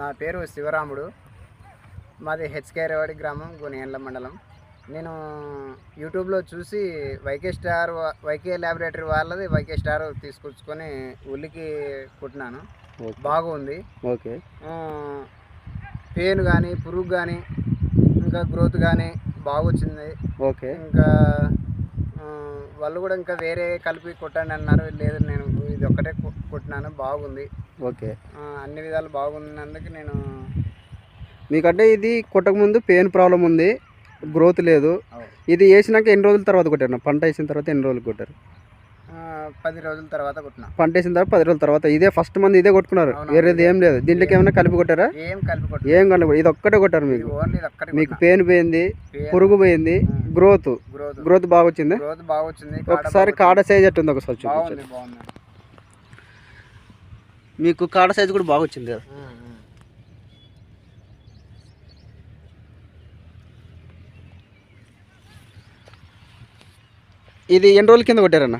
నా పేరు శివరాముడు. మాది హెచ్కేరవాడి గ్రామం గునియండ్ల మండలం. నేను యూట్యూబ్లో చూసి Y K star Y K laboratory వాళ్ళది వైకే స్టార్ తీసుకొచ్చుకొని ఉల్లికి కుట్టినాను. బాగుంది. ఓకే. పెయిన్ కానీ పురుగు కానీ ఇంకా గ్రోత్ కానీ బాగొచ్చింది. ఓకే. ఇంకా వాళ్ళు కూడా ఇంకా వేరే కలిపి కొట్టండి అన్నారు. లేదు నేను కుట్టినాను బాగుంది. ఓకే. అన్ని విధాలు బాగున్నందుకు నేను మీకంటే ఇది కొట్టక ముందు పెయిన్ ప్రాబ్లం ఉంది. గ్రోత్ లేదు. ఇది వేసినాక ఎన్ని రోజుల తర్వాత కొట్టారు? పంట వేసిన తర్వాత ఎన్ని రోజులు కొట్టారు? పది రోజుల తర్వాత కుట్టినా. పంట వేసిన తర్వాత పది రోజుల తర్వాత ఇదే ఫస్ట్ మంది ఇదే కొట్టుకున్నారు. వేరేది ఏం లేదు. దీంట్లోకి ఏమైనా కలిపి కొట్టారా? ఏం కలిపి ఏం కలిపి ఇది ఒక్కటే కొట్టారు మీకు. మీకు పెయిన్ పోయింది పురుగు పోయింది గ్రోత్. గ్రోత్. బాగా వచ్చింది ఒకసారి కాడ సైజ్ ఎట్టుంది? ఒకసారి మీకు కాడ సైజ్ కూడా బాగా వచ్చింది కదా. ఇది ఎన్ని రోజుల కింద కొట్టారన్న?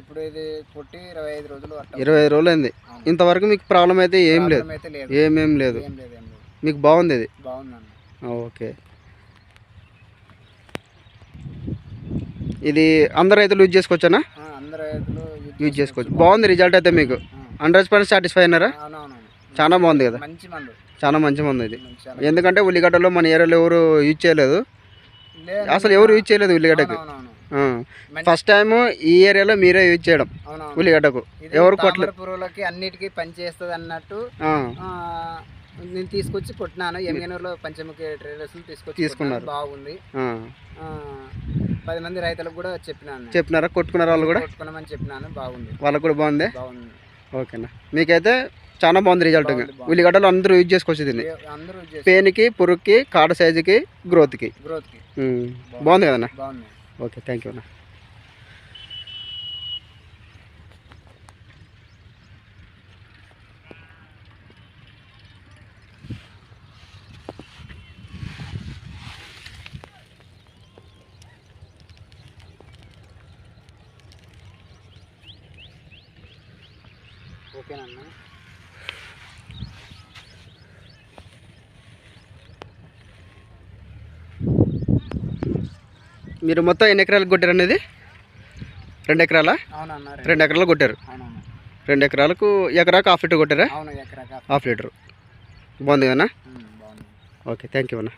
ఇప్పుడు ఇది కొట్టి ఇరవై ఐదు రోజులు ఇరవై ఐదు రోజులు అయింది. ఇంతవరకు మీకు ప్రాబ్లం అయితే ఏం లేదు. ఏమేం లేదు. మీకు బాగుంది ఇది? ఓకే. ఇది అందరు రైతులు యూజ్ చేసుకోవచ్చనా? యూజ్ చేసుకోవచ్చు. బాగుంది రిజల్ట్ అయితే మీకు. హండ్రెడ్ పర్సెంట్ సాటిస్ఫై అయినారా? చాలా బాగుంది కదా. చాలా మంచి మంది ఇది. ఎందుకంటే ఉల్లిగడ్డలో మన ఏరియాలో ఎవరు యూజ్ చేయలేదు. లేదు, అసలు ఎవరు యూజ్ చేయలేదు ఉల్లిగడ్డకి. ఫస్ట్ టైం ఈ ఏరియాలో మీరే యూజ్ చేయడం ఉల్లిగడ్డకు. ఎవరు కొట్టలేదు పురుగులకి అన్నిటికీ పనిచేస్తుంది అన్నట్టు నేను తీసుకొచ్చి కొట్టినాను. ఎంగనూరులో పంచముఖి ట్రేడర్స్ తీసుకొచ్చి తీసుకున్నారు. బాగుంది. పది మంది రైతులకు కూడా చెప్పినాను నేను. చెప్పినారా? కొట్టుకున్నారు వాళ్ళు కూడా? కొట్టుకున్నామని చెప్పినాను. బాగుంది. వాళ్ళకు కూడా బాగుంది? బాగుంది. ఓకేనా. మీకైతే చాలా బాగుంది రిజల్ట్. ఉల్లిగడ్డలు అందరూ యూజ్ చేసుకోవచ్చు దీన్ని పెయిన్కి పురుగుకి కాడ సైజుకి గ్రోత్కి బాగుంది కదన్నా? ఓకే థ్యాంక్ యూ అన్న. ఓకేనన్నా. మీరు మొత్తం ఎన్ని ఎకరాలకు కొట్టారు అనేది రెండు ఎకరాల? రెండు. ఎకరాలు కొట్టారు. రెండు ఎకరాలకు ఎకరాకు హాఫ్ లీటర్ కొట్టారా? Half litre. బాగుంది కదా ఓకే థ్యాంక్ యూ అన్న.